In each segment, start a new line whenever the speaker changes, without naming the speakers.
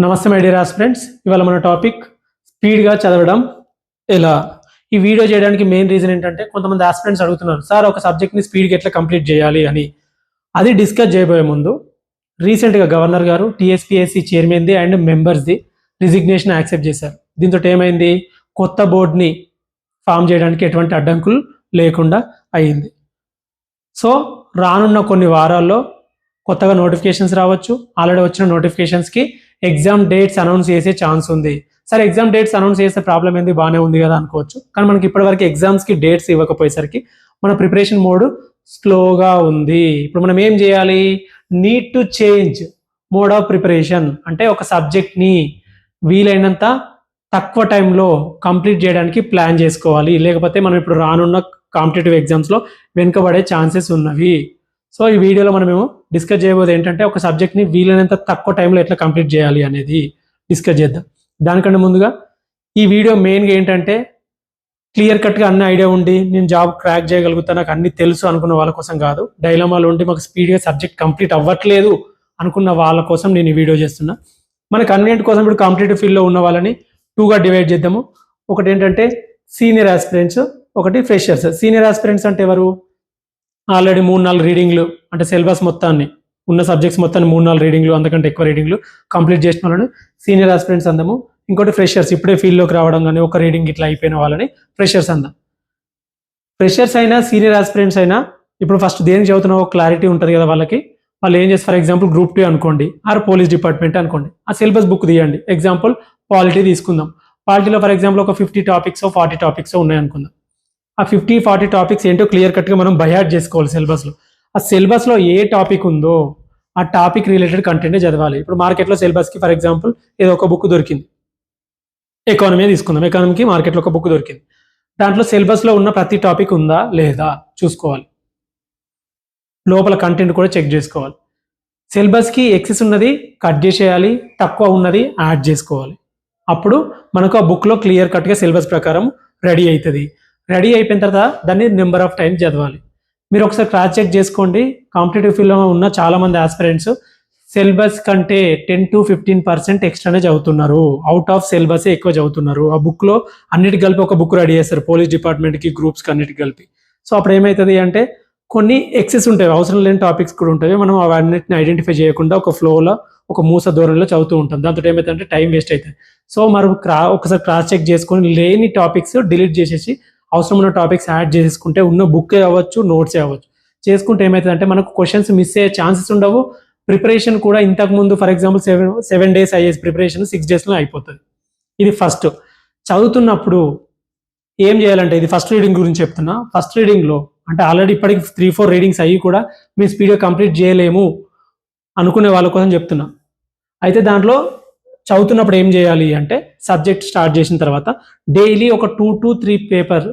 నమస్తే my dear aspirants ఇవాళ మన టాపిక్ స్పీడ్గా చదవడం ఎలా? ఈ వీడియో చేయడానికి మెయిన్ రీజన్ ఏంటంటే కొంతమంది ఆస్పిరెంట్స్ అడుగుతున్నారు సార్ ఒక సబ్జెక్ట్ని స్పీడ్గా ఎట్లా కంప్లీట్ చేయాలి? అని. అది డిస్కస్ చేయబోయే ముందు రీసెంట్గా గవర్నర్ గారు టీఎస్పీఎస్సీ చైర్మన్ది అండ్ మెంబర్స్ది రిజిగ్నేషన్ యాక్సెప్ట్ చేశారు. దీంతో ఏమైంది? కొత్త బోర్డ్ని ఫామ్ చేయడానికి ఎటువంటి అడ్డంకులు లేకుండా అయింది. సో రానున్న కొన్ని వారాల్లో కొత్తగా నోటిఫికేషన్స్ రావచ్చు. ఆల్రెడీ వచ్చిన నోటిఫికేషన్స్కి ఎగ్జామ్ డేట్స్ అనౌన్స్ చేసే ఛాన్స్ ఉంది. సరే ఎగ్జామ్ డేట్స్ అనౌన్స్ చేసే ప్రాబ్లం ఏంది? బాగానే ఉంది కదా అనుకోవచ్చు. కానీ మనకి ఇప్పటివరకు ఎగ్జామ్స్కి డేట్స్ ఇవ్వకపోయేసరికి మన ప్రిపరేషన్ మోడ్ స్లోగా ఉంది. ఇప్పుడు మనం ఏం చేయాలి? Need to change mode of preparation అంటే ఒక సబ్జెక్ట్ని వీలైనంత తక్కువ టైంలో కంప్లీట్ చేయడానికి ప్లాన్ చేసుకోవాలి. లేకపోతే మనం ఇప్పుడు రానున్న కాంపిటేటివ్ ఎగ్జామ్స్లో వెనుకబడే ఛాన్సెస్ ఉన్నవి. సో ఈ వీడియోలో మనం మేము డిస్కస్ చేయబోదు ఏంటంటే ఒక సబ్జెక్ట్ని వీలైనంత తక్కువ టైంలో ఎట్లా కంప్లీట్ చేయాలి అనేది డిస్కస్ చేద్దాం. దానికంటే ముందుగా ఈ వీడియో మెయిన్గా ఏంటంటే క్లియర్ కట్గా అన్ని ఐడియా ఉండి నేను జాబ్ క్రాక్ చేయగలుగుతా నాకు అన్ని తెలుసు అనుకున్న వాళ్ళ కోసం కాదు. డైలమాలు ఉండి మాకు స్పీడ్గా సబ్జెక్ట్ కంప్లీట్ అవ్వట్లేదు అనుకున్న వాళ్ళ కోసం నేను ఈ వీడియో చేస్తున్నా. మన కన్వీనియంట్ కోసం ఇప్పుడు కాంపిటేటివ్ ఫీల్డ్లో ఉన్న వాళ్ళని టూగా డివైడ్ చేద్దాము. ఒకటి ఏంటంటే సీనియర్ ఆస్పిరెంట్స్ ఒకటి ఫ్రెషర్స్ సీనియర్ ఆస్పిరెంట్స్ అంటే ఎవరు? ఆల్రెడీ మూడు నాలుగు రీడింగ్లు అంటే సిలబస్ మొత్తాన్ని ఉన్న సబ్జెక్ట్స్ మొత్తాన్ని మూడు నాలుగు రీడింగ్లు అంతకంటే ఎక్కువ రీడింగ్లు కంప్లీట్ చేసిన వాళ్ళని సీనియర్ ఆస్పిరెంట్స్ అందాము ఇంకోటి ఫ్రెషర్స్ ఇప్పుడే ఫీల్డ్లోకి రావడం కానీ ఒక రీడింగ్ ఇట్లా అయిపోయిన వాళ్ళని ఫ్రెషర్స్ అందాం. ఫ్రెషర్స్ అయినా సీనియర్ ఆస్పిరెంట్స్ అయినా ఇప్పుడు ఫస్ట్ దేనికి చదువుతున్నావో క్లారిటీ ఉంటుంది కదా వాళ్ళకి. వాళ్ళు ఏం చేస్తారు? ఫర్ ఎగ్జాంపుల్ గ్రూప్ టూ అనుకోండి ఆర్ పోలీస్ డిపార్ట్మెంట్ అనుకోండి ఆ సిలబస్ బుక్ తీయండి. ఎగ్జాంపుల్ పాలిటీ తీసుకుందాం. పాలిటీలో ఫర్ ఎగ్జాంపుల్ ఒక ఫిఫ్టీ టాపిక్స్ ఫార్టీ టాపిక్స్ ఉన్నాయి అనుకుందాం. ఆ ఫిఫ్టీ ఫార్టీ టాపిక్స్ ఏంటో క్లియర్ కట్గా మనం బయాట్ చేసుకోవాలి సిలబస్లో. ఆ సిలబస్లో ఏ టాపిక్ ఉందో ఆ టాపిక్ రిలేటెడ్ కంటెంటే చదవాలి. ఇప్పుడు మార్కెట్లో సిలబస్కి ఫర్ ఎగ్జాంపుల్ ఏదో ఒక బుక్ దొరికింది. ఎకానమీ తీసుకుందాం. ఎకానమీకి మార్కెట్లో ఒక బుక్ దొరికింది. దాంట్లో సిలబస్లో ఉన్న ప్రతి టాపిక్ ఉందా లేదా చూసుకోవాలి. లోపల కంటెంట్ కూడా చెక్ చేసుకోవాలి. సిలబస్కి ఎక్సెస్ ఉన్నది కట్ చేసేయాలి తక్కువ ఉన్నది యాడ్ చేసుకోవాలి. అప్పుడు మనకు ఆ బుక్లో క్లియర్ కట్గా సిలబస్ ప్రకారం రెడీ అవుతుంది. రెడీ అయిపోయిన తర్వాత దాన్ని నెంబర్ ఆఫ్ టైం చదవాలి. మీరు ఒకసారి క్రాస్ చెక్ చేసుకోండి. కాంపిటేటివ్ ఫీల్డ్లో ఉన్న చాలా మంది ఆస్పిరెంట్స్ సిలబస్ కంటే టెన్ టు ఫిఫ్టీన్ పర్సెంట్ ఎక్స్ట్రానే చదువుతున్నారు. అవుట్ ఆఫ్ సిలబస్ ఎక్కువ చదువుతున్నారు. ఆ బుక్లో అన్నిటి కలిపి ఒక బుక్ రెడీ చేస్తారు. పోలీస్ డిపార్ట్మెంట్కి గ్రూప్స్కి అన్నిటి కలిపి. సో అప్పుడు ఏమవుతుంది అంటే కొన్ని ఎక్సెస్ ఉంటాయి. అవసరం లేని టాపిక్స్ కూడా ఉంటాయి. మనం అవన్నిటిని ఐడెంటిఫై చేయకుండా ఒక ఫ్లోలో ఒక మూస ధోరణిలో చదువుతూ ఉంటాం. దాంతో ఏమవుతుందంటే టైం వేస్ట్ అవుతుంది సో మరి క్రా ఒకసారి క్రాస్ చెక్ చేసుకొని లేని టాపిక్స్ డిలీట్ చేసేసి అవసరం ఉన్న టాపిక్స్ యాడ్ చేసుకుంటే ఉన్న బుక్ అవ్వచ్చు నోట్స్ అవ్వచ్చు. చేసుకుంటే ఏమవుతుందంటే మనకు క్వశ్చన్స్ మిస్ అయ్యే ఛాన్సెస్ ఉండవు. ప్రిపరేషన్ కూడా ఇంతకు ముందు for example seven seven days అయ్యే ప్రిపరేషన్ సిక్స్ డేస్లో అయిపోతుంది. ఇది ఫస్ట్ చదువుతున్నప్పుడు ఏం చేయాలంటే ఇది ఫస్ట్ రీడింగ్ గురించి చెప్తున్నా. ఫస్ట్ రీడింగ్లో అంటే ఆల్రెడీ ఇప్పటికి త్రీ ఫోర్ రీడింగ్స్ అయ్యి కూడా మేము స్పీడ్గా కంప్లీట్ చేయలేము అనుకునే వాళ్ళ కోసం చెప్తున్నా. అయితే దాంట్లో చదువుతున్నప్పుడు ఏం చేయాలి అంటే సబ్జెక్ట్ స్టార్ట్ చేసిన తర్వాత డైలీ ఒక టూ టు త్రీ పేపర్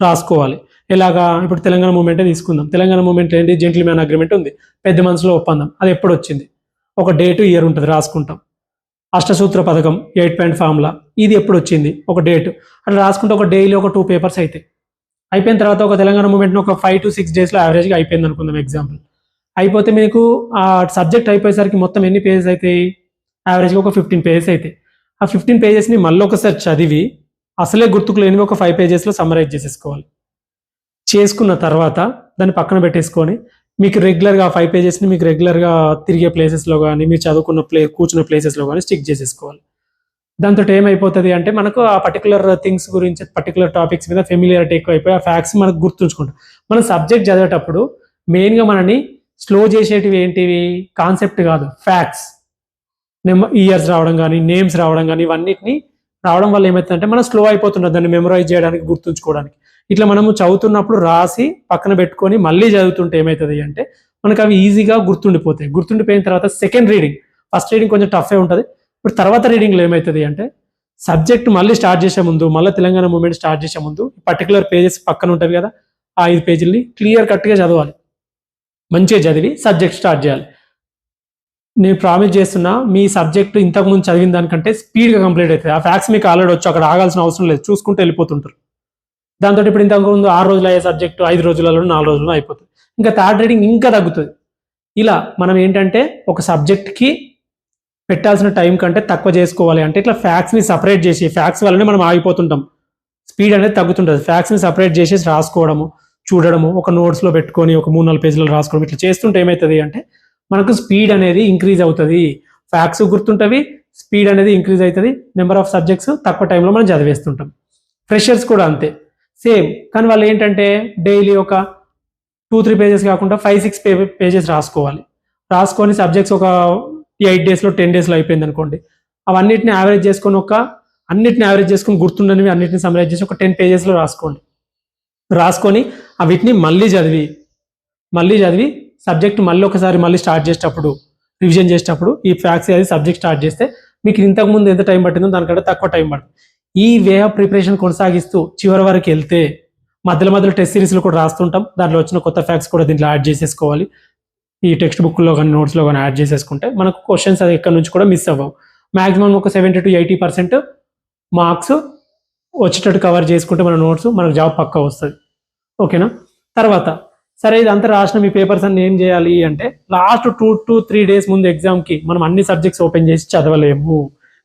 రాసుకోవాలి. ఇలాగా ఇప్పుడు తెలంగాణ మూమెంటే తీసుకుందాం. తెలంగాణ మూమెంట్ ఏంటి? జెంటిల్మెన్ అగ్రిమెంట్ ఉంది. పెద్ద మనసులో ఒప్పందం. అది ఎప్పుడు వచ్చింది ఒక డేటు ఇయర్ ఉంటుంది రాసుకుంటాం. అష్టసూత్ర పథకం ఎయిట్ పాయింట్ ఫార్ములా ఇది ఎప్పుడు వచ్చింది ఒక డేట్ అట్లా రాసుకుంటే ఒక డైలీ ఒక టూ పేపర్స్ అవుతాయి అయిపోయిన తర్వాత ఒక తెలంగాణ మూమెంట్ని ఒక ఫైవ్ టు సిక్స్ డేస్లో యావరేజ్గా అయిపోయింది అనుకుందాం ఎగ్జాంపుల్ అయిపోతే మీకు ఆ సబ్జెక్ట్ అయిపోయేసరికి మొత్తం ఎన్ని పేజెస్ అవుతాయి యావరేజ్గా ఒక ఫిఫ్టీన్ పేజెస్ అవుతాయి ఆ ఫిఫ్టీన్ పేజెస్ని మళ్ళీ ఒకసారి చదివి అసలే గుర్తుకు లేనివి ఒక ఫైవ్ పేజెస్లో సమ్మరైజ్ చేసేసుకోవాలి. చేసుకున్న తర్వాత దాన్ని పక్కన పెట్టేసుకొని మీకు రెగ్యులర్గా ఫైవ్ పేజెస్ని మీకు రెగ్యులర్గా తిరిగే ప్లేసెస్లో కానీ మీరు చదువుకున్న ప్లే కూర్చున్న ప్లేసెస్లో కానీ స్టిక్ చేసేసుకోవాలి. దాంతో ఏమైపోతుంది అంటే మనకు ఆ పర్టికులర్ థింగ్స్ గురించి పర్టికులర్ టాపిక్స్ మీద ఫెమిలియారిటీ ఎక్కువ అయిపోయి ఆ ఫ్యాక్ట్స్ మనకు గుర్తుంచుకుంటాం. మనం సబ్జెక్ట్ చదివేటప్పుడు మెయిన్గా మనని స్లో చేసేటివి ఏంటివి? కాన్సెప్ట్ కాదు ఫ్యాక్ట్స్ నెంబర్ ఇయర్స్ రావడం కానీ నేమ్స్ రావడం కానీ ఇవన్నిటిని రావడం వల్ల ఏమవుతుందంటే మనం స్లో అయిపోతున్నది దాన్ని మెమరైజ్ చేయడానికి గుర్తుంచుకోవడానికి. ఇట్లా మనము చదువుతున్నప్పుడు రాసి పక్కన పెట్టుకొని మళ్ళీ చదువుతుంటే ఏమవుతుంది అంటే మనకు అవి ఈజీగా గుర్తుండిపోతాయి. గుర్తుండిపోయిన తర్వాత సెకండ్ రీడింగ్. ఫస్ట్ రీడింగ్ కొంచెం టఫే ఉంటుంది. ఇప్పుడు తర్వాత రీడింగ్లో ఏమవుతుంది అంటే సబ్జెక్ట్ మళ్ళీ స్టార్ట్ చేసే ముందు మళ్ళీ తెలంగాణ మూమెంట్ స్టార్ట్ చేసే ముందు పర్టికులర్ పేజెస్ పక్కన ఉంటుంది కదా ఆ ఐదు పేజీల్ని క్లియర్ కట్గా చదవాలి. మంచిగా చదివి సబ్జెక్ట్ స్టార్ట్ చేయాలి. నేను ప్రామిస్ చేస్తున్నా మీ సబ్జెక్ట్ ఇంతకుముందు చదివిన దానికంటే స్పీడ్గా కంప్లీట్ అవుతుంది. ఆ ఫ్యాక్స్ మీకు ఆల్రెడీ వచ్చి అక్కడ ఆగాల్సిన అవసరం లేదు. చూసుకుంటూ వెళ్ళిపోతుంటారు. దాంతో ఇప్పుడు ఇంతకు ముందు ఆరు రోజులు అయ్యే సబ్జెక్టు ఐదు రోజులలో నాలుగు రోజుల్లో అయిపోతుంది. ఇంకా థర్డ్ రీడింగ్ ఇంకా తగ్గుతుంది. ఇలా మనం ఏంటంటే ఒక సబ్జెక్ట్కి పెట్టాల్సిన టైం కంటే తక్కువ చేసుకోవాలి అంటే ఇట్లా ఫ్యాక్స్ని సపరేట్ చేసి ఫ్యాక్స్ వల్లనే మనం ఆగిపోతుంటాం. స్పీడ్ అనేది తగ్గుతుంటుంది. ఫ్యాక్స్ని సపరేట్ చేసేసి రాసుకోవడము చూడడము ఒక నోట్స్లో పెట్టుకొని ఒక మూడు నాలుగు పేజీలలో రాసుకోవడం ఇట్లా చేస్తుంటే ఏమవుతుంది అంటే మనకు స్పీడ్ అనేది ఇంక్రీజ్ అవుతుంది. ఫ్యాక్స్ గుర్తుంటవి స్పీడ్ అనేది ఇంక్రీజ్ అవుతుంది నెంబర్ ఆఫ్ సబ్జెక్ట్స్ తక్కువ టైంలో మనం చదివేస్తుంటాం. ఫ్రెషర్స్ కూడా అంతే. సేమ్ కానీ వాళ్ళు ఏంటంటే డైలీ ఒక టూ త్రీ పేజెస్ కాకుండా ఫైవ్ సిక్స్ పే పేజెస్ రాసుకోవాలి. రాసుకొని సబ్జెక్ట్స్ ఒక ఎయిట్ డేస్లో టెన్ డేస్లో అయిపోయింది అనుకోండి. అవన్నిటిని యావరేజ్ చేసుకొని ఒక అన్నిటిని యావరేజ్ చేసుకొని గుర్తుండనివి అన్నిటిని సమరైజ్ చేసి ఒక టెన్ పేజెస్లో రాసుకోండి. రాసుకొని వీటిని మళ్ళీ చదివి మళ్ళీ చదివి సబ్జెక్ట్ మళ్ళీ ఒకసారి మళ్ళీ స్టార్ట్ చేసేటప్పుడు రివిజన్ చేసేటప్పుడు ఈ ఫ్యాక్స్ అది సబ్జెక్ట్ స్టార్ట్ చేస్తే మీకు ఇంతకుముందు ఎంత టైం పట్టిందో దానికంటే తక్కువ టైం పడుతుంది. ఈ వే ఆఫ్ ప్రిపరేషన్ కొనసాగిస్తూ చివరి వరకు వెళ్తే మధ్యలో మధ్యలో టెస్ట్ సిరీస్లు కూడా రాస్తుంటాం. దాంట్లో వచ్చిన కొత్త ఫ్యాక్ట్స్ కూడా దీంట్లో యాడ్ చేసేసుకోవాలి. ఈ టెక్స్ట్ బుక్లో కానీ నోట్స్లో కానీ యాడ్ చేసేసుకుంటే మనకు క్వశ్చన్స్ అది ఎక్కడి నుంచి కూడా మిస్ అవ్వవు. మాక్సిమం ఒక seventy to eighty percent marks వచ్చేటట్టు కవర్ చేసుకుంటే మన నోట్స్ మనకు జాబ్ పక్కా వస్తుంది. ఓకేనా తర్వాత సరే ఇదంతా రాసిన మీ పేపర్స్ అన్ని ఏం చేయాలి అంటే last two to three days ముందు ఎగ్జామ్కి మనం అన్ని సబ్జెక్ట్స్ ఓపెన్ చేసి చదవలేము.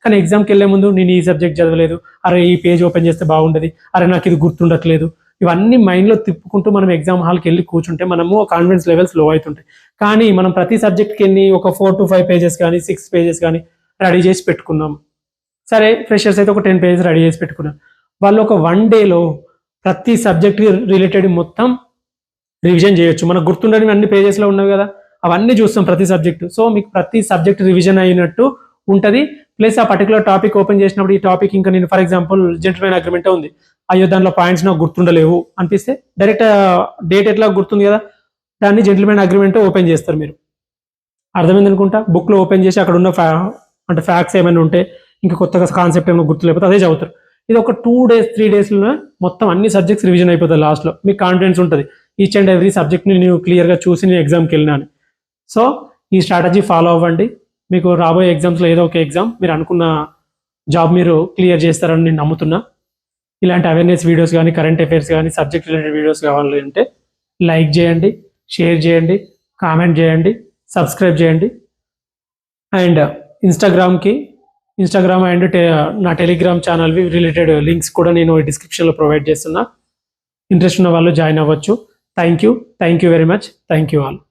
కానీ ఎగ్జామ్కి వెళ్ళే ముందు నేను ఈ సబ్జెక్ట్ చదవలేదు. అరే ఈ పేజ్ ఓపెన్ చేస్తే బాగుండదు. అరే నాకు ఇది గుర్తుండట్లేదు. ఇవన్నీ మైండ్లో తిప్పుకుంటూ మనం ఎగ్జామ్ హాల్కి వెళ్ళి కూర్చుంటే మనము కాన్ఫిడెన్స్ లెవెల్స్లో అవుతుంటాయి. కానీ మనం ప్రతి సబ్జెక్ట్కి ఎన్ని ఒక ఫోర్ టు ఫైవ్ పేజెస్ కానీ సిక్స్ పేజెస్ కానీ రెడీ చేసి పెట్టుకున్నాం. సరే ఫ్రెషర్స్ అయితే ఒక టెన్ పేజెస్ రెడీ చేసి పెట్టుకున్నాం వాళ్ళు ఒక వన్ డేలో ప్రతి సబ్జెక్ట్ రిలేటెడ్ మొత్తం రివిజన్ చేయొచ్చు. మనకు గుర్తుండని అన్ని పేజెస్లో ఉన్నవి కదా. అవన్నీ చూస్తాం ప్రతి సబ్జెక్ట్ సో మీకు ప్రతి సబ్జెక్ట్ రివిజన్ అయినట్టు ఉంటుంది. ప్లస్ ఆ పర్టికులర్ టాపిక్ ఓపెన్ చేసినప్పుడు ఈ టాపిక్ ఇంకా నేను ఫర్ ఎగ్జాంపుల్ జెంటల్మెన్ అగ్రిమెంట్ ఉంది. అయ్యో దాంట్లో పాయింట్స్ నాకు గుర్తుండలేవు అనిపిస్తే డైరెక్ట్ డేట్ ఎట్లా గుర్తుంది కదా? దాన్ని జెంటల్మెన్ అగ్రిమెంట్ ఓపెన్ చేస్తారు మీరు. అర్థమైంది అనుకుంటా బుక్లో ఓపెన్ చేసి అక్కడ ఉన్న ఫ్యా అంటే ఫ్యాక్ట్స్ ఏమైనా ఉంటే ఇంకా కొత్తగా కాన్సెప్ట్ ఏమైనా గుర్తు లేకపోతే అదే చదువుతారు. ఇది ఒక టూ డేస్ త్రీ డేస్లో మొత్తం అన్ని సబ్జెక్ట్స్ రివిజన్ అయిపోతుంది లాస్ట్లో మీకు కాన్ఫిడెన్స్ ఉంటుంది. ఈచ్ అండ్ ఎవ్రీ సబ్జెక్ట్ని నేను క్లియర్గా చూసి నేను ఎగ్జామ్కి వెళ్ళినాను. సో ఈ స్ట్రాటజీ ఫాలో అవ్వండి. మీకు రాబోయే ఎగ్జామ్స్లో ఏదో ఒక ఎగ్జామ్ మీరు అనుకున్న జాబ్ మీరు క్లియర్ చేస్తారని నేను నమ్ముతున్నా. ఇలాంటి అవేర్నెస్ వీడియోస్ కానీ కరెంట్ అఫైర్స్ కానీ సబ్జెక్ట్ రిలేటెడ్ వీడియోస్ కావాలి అంటే లైక్ చేయండి షేర్ చేయండి కామెంట్ చేయండి సబ్స్క్రైబ్ చేయండి. అండ్ ఇన్స్టాగ్రామ్కి ఇన్స్టాగ్రామ్ అండ్ టె నా టెలిగ్రామ్ ఛానల్వి రిలేటెడ్ లింక్స్ కూడా నేను డిస్క్రిప్షన్లో ప్రొవైడ్ చేస్తున్నా. ఇంట్రెస్ట్ ఉన్న వాళ్ళు జాయిన్ అవ్వచ్చు. thank you. Thank you very much. Thank you all.